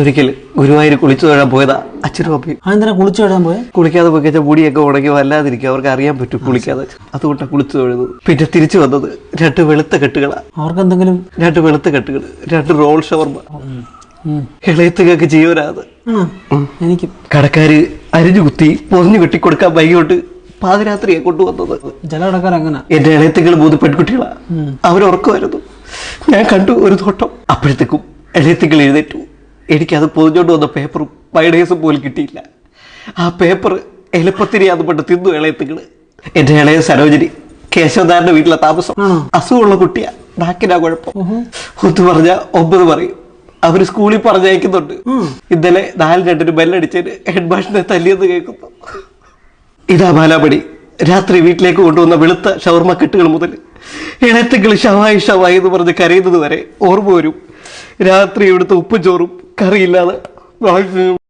ഒരിക്കൽ ഗുരുവായൂർ കുളിച്ചു തൊഴാൻ പോയതാ അച്ഛനും അമ്മയും. അതെന്തിനാ കുളിച്ചു തൊഴാൻ പോയത് കുളിക്കാതെ പോയി കഴിച്ചാൽ മുടിയൊക്കെ ഉണങ്ങി വല്ലാതിരിക്കും. അവർക്ക് അറിയാൻ പറ്റും കുളിക്കാതെ. അതുകൊണ്ടാണ് കുളിച്ചു തൊഴുന്നത്. പിന്നെ തിരിച്ചു വന്നത് രണ്ട് വെളുത്ത കെട്ടുകളാ. അവർക്ക് എന്തെങ്കിലും രണ്ട് വെളുത്ത കെട്ടുകൾ രണ്ട് റോൾ ഷവർമ. ഇളയത്തുകൾക്ക് ജീവനാത്. എനിക്ക്. കടക്കാര് അരിഞ്ഞു കുത്തി പൊതിഞ്ഞു കെട്ടിക്കൊടുക്കാൻ വൈകിട്ട് പാതിരാത്രിയെ കൊണ്ടുവന്നത്. ചില കടക്കാർ അങ്ങനെ എന്റെ ഇളയത്തുകൾ മൂന്ന് പെൺകുട്ടികളാ. അവരുറക്കുമായിരുന്നു ഞാൻ കണ്ടു ഒരു തോട്ടം. അപ്പോഴത്തേക്കും ഇളയത്തുകൾ എഴുന്നേറ്റു. എനിക്കത് പൊതിഞ്ഞോണ്ട് വന്ന പേപ്പറും മൈഡേസും പോലും കിട്ടിയില്ല. ആ പേപ്പർ എളുപ്പത്തിരി അത് പെട്ട് തിന്നു ഇളയത്തുകൾ എന്റെ ഇളയ സരോജിനി കേശവനാരന്റെ വീട്ടിലെ താമസം. അസുഖമുള്ള കുട്ടിയാ. നാക്കിനാ കുഴപ്പം. ഒന്ന് പറഞ്ഞ ഒമ്പത് പറയും. അവർ സ്കൂളിൽ പറഞ്ഞയക്കുന്നുണ്ട്. ഇന്നലെ നാല് രണ്ടിന് ബെല്ലടിച്ചതിന് ഹെഡ് മാഷിനെ തല്ലിയെന്ന് കേൾക്കുന്നു. ഇതാ ബാലാപടി. രാത്രി വീട്ടിലേക്ക് കൊണ്ടുവന്ന വെളുത്ത ഷവർമ കെട്ടുകൾ മുതൽ ഇളത്തുകൾ ഷവായി ഷവായി എന്ന് പറഞ്ഞ് കരയുന്നത് വരെ ഓർമ്മ വരും. രാത്രി ഇവിടുത്തെ ഉപ്പും ചോറും കറിയില്ലാതെ